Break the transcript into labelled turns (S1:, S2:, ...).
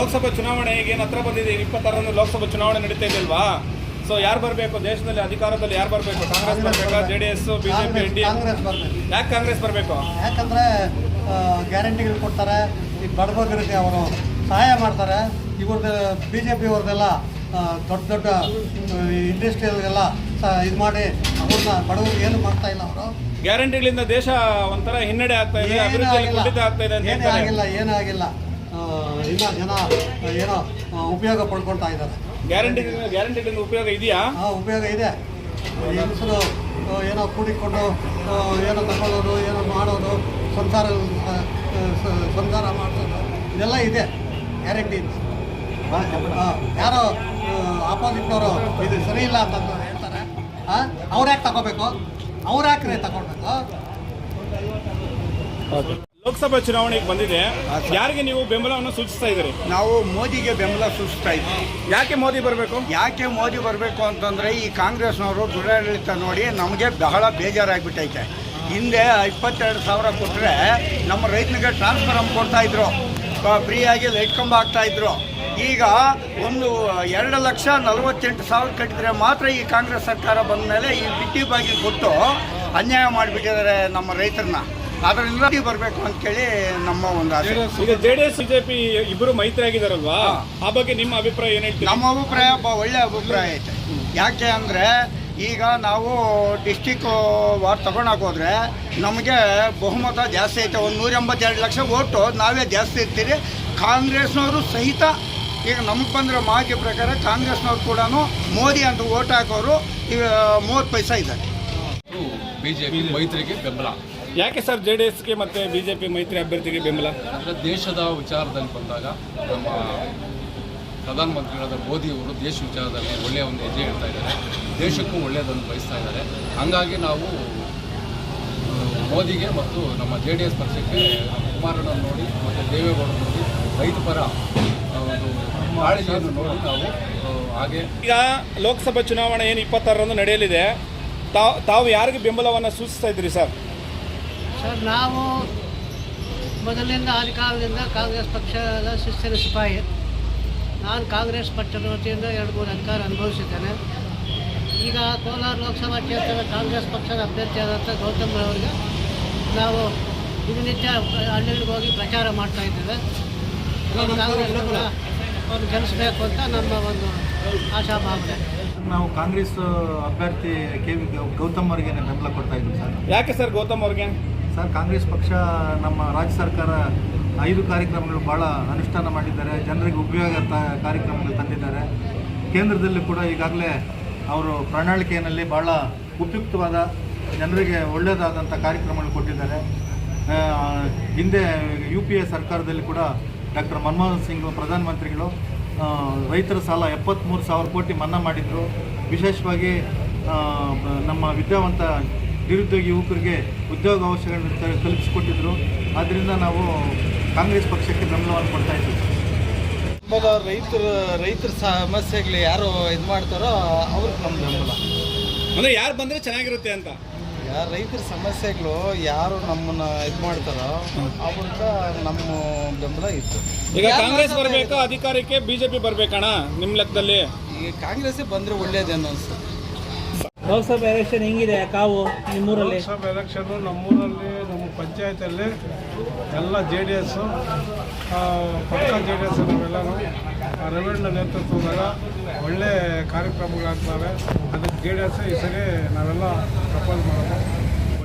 S1: ಲೋಕಸಭಾ ಚುನಾವಣೆ ಈಗೇನು ಹತ್ರ ಬಂದಿದೆ? ಇಪ್ಪತ್ತಾರರಂದು ಲೋಕಸಭಾ ಚುನಾವಣೆ ನಡೀತಾ ಇದೆಯಲ್ವಾ ಸೊ ಯಾರು ಬರಬೇಕು? ದೇಶದಲ್ಲಿ ಅಧಿಕಾರದಲ್ಲಿ ಯಾರು ಬರಬೇಕು? ಕಾಂಗ್ರೆಸ್ ಬರಬೇಕಾ? J D S BJP N D
S2: Congress ಬರಬೇಕು.
S1: ಯಾಕೆ ಕಾಂಗ್ರೆಸ್ ಬರಬೇಕು?
S2: ಯಾಕಂದರೆ ಗ್ಯಾರಂಟಿಗಳು ಕೊಡ್ತಾರೆ. ಈ ಬಡಬಗ್ಗರಿಗೆ ಅವರು ಸಹಾಯ ಮಾಡ್ತಾರೆ. ಇವ್ರದ್ದು ಬಿ ಜೆ ಪಿಯವ್ರದ್ದೆಲ್ಲ ದೊಡ್ಡ ದೊಡ್ಡ ಇಂಡಸ್ಟ್ರಿಯಲ್ಗೆಲ್ಲ ಇದು ಮಾಡಿ ಅವ್ರನ್ನ ಬಡವರು ಏನು ಮಾಡ್ತಾ ಇಲ್ಲ ಅವರು.
S1: ಗ್ಯಾರಂಟಿಗಳಿಂದ ದೇಶ ಒಂಥರ ಹಿನ್ನಡೆ ಆಗ್ತಾ ಇದೆ
S2: ಏನೂ ಆಗಿಲ್ಲ.
S1: ಕುಂಠಿತ ಆಗ್ತಾ ಇದೆ ಅಂತ
S2: ಏನೇ ಆಗಿಲ್ಲ ಏನೂ ಇನ್ನ ಜನ ಏನೋ ಉಪಯೋಗ ಪಡ್ಕೊಳ್ತಾ ಇದ್ದಾರೆ.
S1: ಗ್ಯಾರಂಟಿ ಗ್ಯಾರಂಟಿ ಉಪಯೋಗ ಇದೆಯಾ?
S2: ಹಾಂ ಉಪಯೋಗ ಇದೆ. ಹೆಂಗಸರು ಏನೋ ಕೂಡಿಕೊಂಡು ಏನೋ ತಗೊಳ್ಳೋದು ಏನೋ ಮಾಡೋದು ಸಂಸಾರ ಸಂಸಾರ ಮಾಡೋದು ಇದೆಲ್ಲ ಇದೆ. ಗ್ಯಾರಂಟಿ ಯಾರೋ ಆಪೋಸಿಟ್ನವರು ಇದು ಸರಿ ಇಲ್ಲ ಅಂತ ಹೇಳ್ತಾರೆ. ಅವ್ರು ಯಾಕೆ ತಗೋಬೇಕು? ಅವ್ರು ಯಾಕ್ರೆ ತಗೊಳ್ಬೇಕು?
S1: ಲೋಕಸಭಾ ಚುನಾವಣೆಗೆ ಬಂದಿದೆ. ಯಾರಿಗೆ ನೀವು ಬೆಂಬಲವನ್ನು ಸೂಚಿಸ್ತಾ ಇದ್ದೀರಿ?
S3: ನಾವು ಮೋದಿಗೆ ಬೆಂಬಲ ಸೂಚಿಸ್ತಾ ಇದ್ದೀವಿ.
S1: ಯಾಕೆ ಮೋದಿ ಬರಬೇಕು?
S3: ಯಾಕೆ ಮೋದಿ ಬರಬೇಕು ಅಂತಂದರೆ ಈ ಕಾಂಗ್ರೆಸ್ನವರು ದುರಾಡಳಿತ ನೋಡಿ ನಮಗೆ ಬಹಳ ಬೇಜಾರಾಗಿಬಿಟ್ಟೈತೆ. ಹಿಂದೆ ಇಪ್ಪತ್ತೆರಡು ಸಾವಿರ ಕೊಟ್ಟರೆ ನಮ್ಮ ರೈತನಿಗೆ ಟ್ರಾನ್ಸ್ಫರ್ ಕೊಡ್ತಾ ಇದ್ರು. ಫ್ರೀಯಾಗಿ ಲೈಟ್ ಕಂಬ ಆಗ್ತಾ ಇದ್ರು. ಈಗ ಒಂದು ಎರಡು ಲಕ್ಷ ನಲವತ್ತೆಂಟು ಸಾವಿರ ಕಟ್ಟಿದ್ರೆ ಮಾತ್ರ ಈ ಕಾಂಗ್ರೆಸ್ ಸರ್ಕಾರ ಬಂದ ಮೇಲೆ ಈ ಬಿಟ್ಟಿ ಬಾಗಿ ಕೊಟ್ಟು ಅನ್ಯಾಯ ಮಾಡಿಬಿಟ್ಟಿದ್ದಾರೆ ನಮ್ಮ ರೈತರನ್ನ. ಅದರಿಂದ ಬರಬೇಕು ಅಂತೇಳಿ ನಮ್ಮ ಒಂದು ಆಸೆ.
S1: ಈಗ ಜೆ ಡಿ ಎಸ್ ಬಿಜೆಪಿ ಇಬ್ಬರು ಮೈತ್ರಿ ಆಗಿದಾರಲ್ವಾ ಆ ಬಗ್ಗೆ ನಿಮ್ಮ ಅಭಿಪ್ರಾಯ ಏನ್ ಹೇಳ್ತೀರಿ?
S3: ನಮ್ಮ ಅಭಿಪ್ರಾಯ ಒಬ್ಬ ಒಳ್ಳೆ ಅಭಿಪ್ರಾಯ ಐತೆ. ಯಾಕೆ ಅಂದರೆ ಈಗ ನಾವು ಡಿಸ್ಟಿಕ್ ವಾರ್ಡ್ ತಗೊಳಕ್ ಹೋದ್ರೆ ನಮಗೆ ಬಹುಮತ ಜಾಸ್ತಿ ಐತೆ. ಒಂದು ನೂರ ಎಂಬತ್ತೆರಡು ಲಕ್ಷ ಓಟು ನಾವೇ ಜಾಸ್ತಿ ಇರ್ತೀರಿ. ಕಾಂಗ್ರೆಸ್ನವರು ಸಹಿತ ಈಗ ನಮಗೆ ಬಂದಿರೋ ಮಾಹಿತಿ ಪ್ರಕಾರ ಕಾಂಗ್ರೆಸ್ನವ್ರು ಕೂಡ ಮೋದಿ ಅಂತ ಓಟ್ ಹಾಕೋರು ಈಗ ಮೂವತ್ತು ಪೈಸಾ ಇದ್ದಾರೆ.
S4: ಬಿಜೆಪಿ ಮೈತ್ರಿಗೆ ಬೆಂಬಲ.
S1: ಯಾಕೆ ಸರ್ ಜೆ ಡಿ ಎಸ್ಗೆ ಮತ್ತೆ ಬಿಜೆಪಿ ಮೈತ್ರಿ ಅಭ್ಯರ್ಥಿಗೆ ಬೆಂಬಲ?
S4: ಅಂದರೆ ದೇಶದ ವಿಚಾರದಲ್ಲಿ ಬಂದಾಗ ನಮ್ಮ ಪ್ರಧಾನಮಂತ್ರಿಗಳಾದ ಮೋದಿಯವರು ದೇಶ ವಿಚಾರದಲ್ಲಿ ಒಳ್ಳೆಯ ಒಂದು ಹೆಜ್ಜೆ ಇಡ್ತಾ ಇದ್ದಾರೆ. ದೇಶಕ್ಕೂ ಒಳ್ಳೆಯದನ್ನು ಬಯಸ್ತಾ ಇದ್ದಾರೆ. ಹಾಗಾಗಿ ನಾವು ಮೋದಿಗೆ ಮತ್ತು ನಮ್ಮ ಜೆ ಡಿ ಎಸ್ ಪಕ್ಷಕ್ಕೆ ಕುಮಾರಣ್ಣನ್ನು ನೋಡಿ ಮತ್ತು ದೇವೇಗೌಡರು ನೋಡಿ ರೈತ ಪರ ಒಂದು ಕಾಳಜಿಯನ್ನು ನೋಡಿ ನಾವು ಹಾಗೆ
S1: ಈಗ ಲೋಕಸಭಾ ಚುನಾವಣೆ ಏನು ಇಪ್ಪತ್ತಾರರಂದು ನಡೆಯಲಿದೆ. ತಾವು ತಾವು ಯಾರಿಗೆ ಬೆಂಬಲವನ್ನು ಸೂಚಿಸ್ತಾ ಇದ್ದೀರಿ ಸರ್?
S5: ಸರ್ ನಾವು ಮೊದಲಿನಿಂದ ಆದಿಕಾಲದಿಂದ ಕಾಂಗ್ರೆಸ್ ಪಕ್ಷದ ಶಿಸ್ತಿನ ಸಿಪಾಯಿ. ನಾನು ಕಾಂಗ್ರೆಸ್ ಪಕ್ಷದ ವತಿಯಿಂದ ಎರಡು ಮೂರು ಅಧಿಕಾರ ಅನುಭವಿಸಿದ್ದೇನೆ. ಈಗ ಕೋಲಾರ ಲೋಕಸಭಾ ಕ್ಷೇತ್ರದ ಕಾಂಗ್ರೆಸ್ ಪಕ್ಷದ ಅಭ್ಯರ್ಥಿಯಾದಂಥ ಗೌತಮ್ ಅವರಿಗೆ ನಾವು ದಿನನಿತ್ಯ ಹಳ್ಳಿಗಳಿಗೆ ಹೋಗಿ ಪ್ರಚಾರ ಮಾಡ್ತಾ ಇದ್ದೇವೆ. ಅವ್ರು ಗೆಲ್ಲಿಸಬೇಕು ಅಂತ ನಮ್ಮ ಒಂದು ಆಶಾಭಾವನೆ.
S6: ನಾವು ಕಾಂಗ್ರೆಸ್ ಅಭ್ಯರ್ಥಿ ಕೆ ವಿ ಗೌತಮ್ ಅವರಿಗೆ ಬೆಂಬಲ ಕೊಡ್ತಾ ಇದ್ದೀವಿ ಸರ್?
S1: ಯಾಕೆ ಸರ್ ಗೌತಮ್ ಅವ್ರಿಗೆ?
S6: ಸರ್, ಕಾಂಗ್ರೆಸ್ ಪಕ್ಷ ನಮ್ಮ ರಾಜ್ಯ ಸರ್ಕಾರ ಐದು ಕಾರ್ಯಕ್ರಮಗಳು ಭಾಳ ಅನುಷ್ಠಾನ ಮಾಡಿದ್ದಾರೆ, ಜನರಿಗೆ ಉಪಯೋಗ ಕಾರ್ಯಕ್ರಮಗಳು ತಂದಿದ್ದಾರೆ. ಕೇಂದ್ರದಲ್ಲಿ ಕೂಡ ಈಗಾಗಲೇ ಅವರು ಪ್ರಣಾಳಿಕೆಯಲ್ಲಿ ಭಾಳ ಉಪಯುಕ್ತವಾದ ಜನರಿಗೆ ಒಳ್ಳೆಯದಾದಂಥ ಕಾರ್ಯಕ್ರಮಗಳು ಕೊಟ್ಟಿದ್ದಾರೆ. ಹಿಂದೆ ಯು ಪಿ ಎ ಸರ್ಕಾರದಲ್ಲಿ ಕೂಡ ಡಾಕ್ಟರ್ ಮನಮೋಹನ್ ಸಿಂಗ್ ಪ್ರಧಾನಮಂತ್ರಿಗಳು ರೈತರ ಸಾಲ ಎಪ್ಪತ್ತ್ಮೂರು ಸಾವಿರ ಕೋಟಿ ಮನ್ನಾ ಮಾಡಿದರು. ವಿಶೇಷವಾಗಿ ನಮ್ಮ ವಿದ್ಯಾವಂತ ನಿರುದ್ಯೋಗಿ ಯುವಕರಿಗೆ ಉದ್ಯೋಗ ಅವಶ್ಯಕತೆ ಕಲ್ಪಿಸಿಕೊಟ್ಟಿದ್ರು ಆದ್ದರಿಂದ ನಾವು ಕಾಂಗ್ರೆಸ್ ಪಕ್ಷಕ್ಕೆ ಬೆಂಬಲವನ್ನು ಕೊಡ್ತಾ ಇದ್ದೀವಿ.
S7: ಬೆಂಬಲ ರೈತರ ರೈತರ ಸಮಸ್ಯೆಗಳು ಯಾರು ಇದು ಮಾಡ್ತಾರೋ ಅವ್ರಿಗೆ ನಮ್ಮ ಬೆಂಬಲ.
S1: ಅಂದ್ರೆ ಯಾರು ಬಂದ್ರೆ ಚೆನ್ನಾಗಿರುತ್ತೆ ಅಂತ?
S7: ಯಾರು ರೈತರ ಸಮಸ್ಯೆಗಳು ಯಾರು ನಮ್ಮನ್ನ ಇದು ಮಾಡ್ತಾರೋ ಅವ್ರಿಗೆ ನಮ್ಮ ಬೆಂಬಲ ಇತ್ತು.
S1: ಈಗ ಕಾಂಗ್ರೆಸ್ ಬರಬೇಕು ಅಧಿಕಾರಕ್ಕೆ ಬಿಜೆಪಿ ಬರ್ಬೇಕಣ್ಣ ನಿಮ್ಮ ಲೆಕ್ಕದಲ್ಲಿ?
S7: ಈಗ ಕಾಂಗ್ರೆಸ್ಸೇ ಬಂದರೆ ಒಳ್ಳೇದೇನೋ ಅನ್ಸುತ್ತೆ.
S8: ಲೋಕಸಭೆ ಎಲೆಕ್ಷನ್ ಹೆಂಗಿದೆ ಕಾವು ನಿಮ್ಮೂರಲ್ಲಿ?
S9: ಲೋಕಸಭೆ ಎಲೆಕ್ಷನ್ ನಮ್ಮೂರಲ್ಲಿ, ನಮ್ಮ ಪಂಚಾಯತಲ್ಲಿ ಎಲ್ಲ ಜೆ ಡಿ ಎಸ್ಸು ಪಕ್ಕ ಜೆ ಡಿ ಎಸ್ ನಾವೆಲ್ಲರೂ ರವೀಂದ್ರ ನೇತೃತ್ವದಾಗ ಒಳ್ಳೆ ಕಾರ್ಯಕ್ರಮಗಳಾಗ್ತವೆ. ಅದಕ್ಕೆ ಜೆ ಡಿ ಎಸ್ ಈ ಸರಿ ನಾವೆಲ್ಲ ಪ್ರಪೋಸ್ ಮಾಡೋದು.